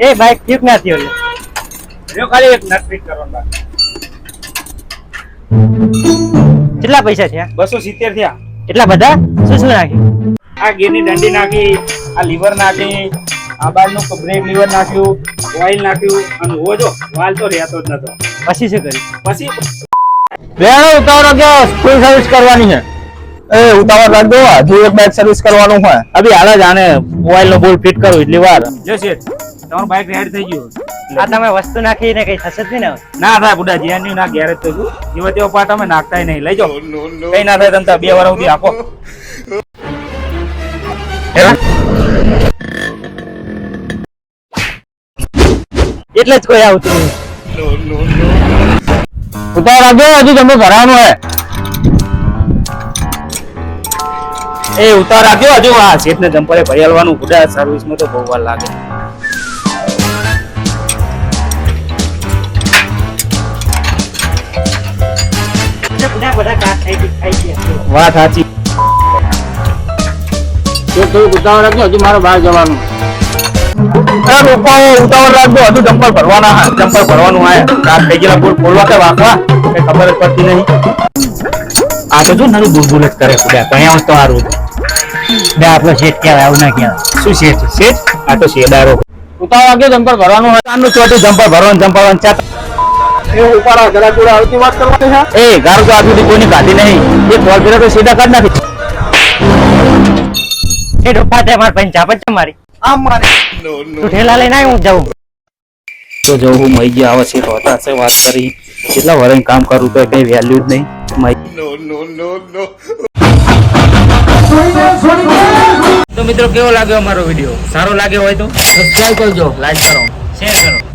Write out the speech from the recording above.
એ bike ઠીક ના થયો જો ખાલી એક નટ ફિટ કરવાનો બાકી. કેટલા પૈસા થયા? બસો સિત્તેર થયા. એટલા બધા? શું શું નાખ્યું? આ ગેરની દંડી નાખી આ લીવર નાખી આ બારનું બ્રેક લીવર નાખ્યું ઓઇલ નાખ્યું અને ઓ જો વાલ તો રહેતો જ નતો. પછી શું કર્યું? પછી બેનો ઉતાવળો કે ફૂલ સર્વિસ કરવાની છે. એ ઉતાવળ રાખજો હજુ એક બાઇક સર્વિસ કરવાનું હોય. અભી હાલ જ આને મોબાઈલ નો બોલ ફિટ કરો એટલી વાર. જો શેઠ તમારું બાઇક રેડ થઈ ગયું. આ તમે વસ્તુ નાખીને કઈ થશે જ નહીં ને? ના થાય બુડા જ્યાં ના ગેરેજ તો છું એવા તેવા પાટ અમે નાખતા નહીં. લઈ જાઓ. કઈ ના થાય તમે બે વાર સુધી આપો. એટલે જ કોઈ આવતું ઉતાર આવજો હજુ તમે ભરવાનું હે એ ઉતાર રાખ્યો હજુ આ શેઠ ને જમ્પરે ભરી આલવાનું. બુડા સર્વિસમાં તો બહુ વાર લાગે. વાત સાચી. ઉતાવળ રાખજો હજુ મારે બહાર જવાનું. ઉતાવળ રાખજો. હજુ જમ્પર ભરવાના હા જમ્પર ભરવાનું આય રાત થઈ ગયેલા બોલ બોલવા કે વાંકવા. કઈ ખબર જ પડતી નહીં. આ તો જો નરું બુલબુલ જ કરે બુડા કયા તો સારું બે આપણો શેઠ કહેવાય આવું ના કહેવાય. શું શેઠ? શેઠ? આ તો શેડારો. ઉતાવળ રાખજો જમ્પર ભરવાનું હોય. કાનનું ચોટું જમ્પર ભરવાનું જમ્પર ભરવાનું. ચાત એ ઉપાડા જરા જોડે આવતી વાત કરવાની છે એ ગારો તો આ સુધી કોઈની કાઢી નહીં એ કોલ કર્યો તો સીધા કાઢ નાખી એ ડોફા તે મારા ભાઈ ચાપત છે મારી આમ મારે તું ઠેલા લઈને આય હું જાઉં તો જો હું મઈ ગયા આવે છે હોતા છે વાત કરી કેટલા વરણ કામ કરું તો કઈ વેલ્યુ જ નહીં મઈ તો મિત્રો કેવો લાગ્યો અમારો વીડિયો સારો લાગ્યો હોય તો સબસ્ક્રાઇબ કરજો લાઈક કરો શેર કરો